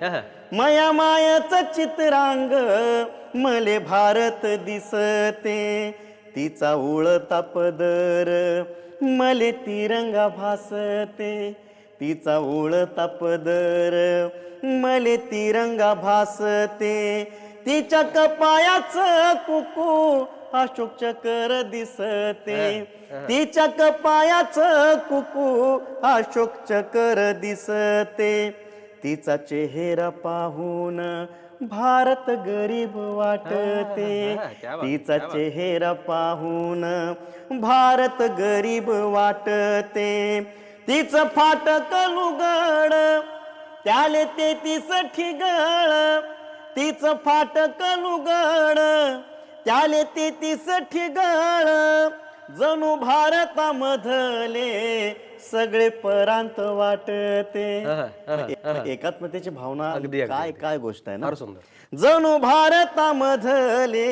माया मायाच चित्रांग मले भारत दिसते. तिचा उळता पदर मले तिरंगा भासते. तिचा उळता पदर मले तिरंगा भासते. तिच्या कपायाच कुकू अशोक चक्र दिसते. तिच्या कपायाच कुकू अशोक चक्र दिसते. तिचा चेहरा पाहून भारत गरीब वाटते. तिचा. चेहरा पाहून भारत गरीब वाटते. तिचं फाटक लुगड त्याले तेतीस ठिगळ. तिचं फाटक लुगड त्याले तेतीस ठिगळ. जणू भारतामधले सगळे परांत वाटते. एकात्मतेची भावना अगदी, काय. काय गोष्ट आहे ना? सुंदर. जणू भारतामधले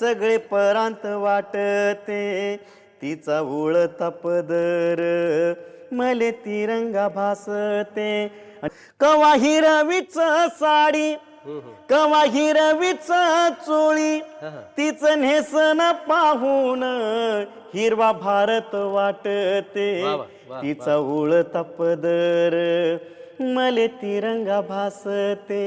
सगळे परांत वाटते. तिचा उळता पदर मले तिरंगा भासते. कवा हिरवीच साडी कवा हिरवीच चोळी तिच नेसन पाहून हिरवा भारत वाटते. तिचा उळता पदर मले तिरंगा भासते.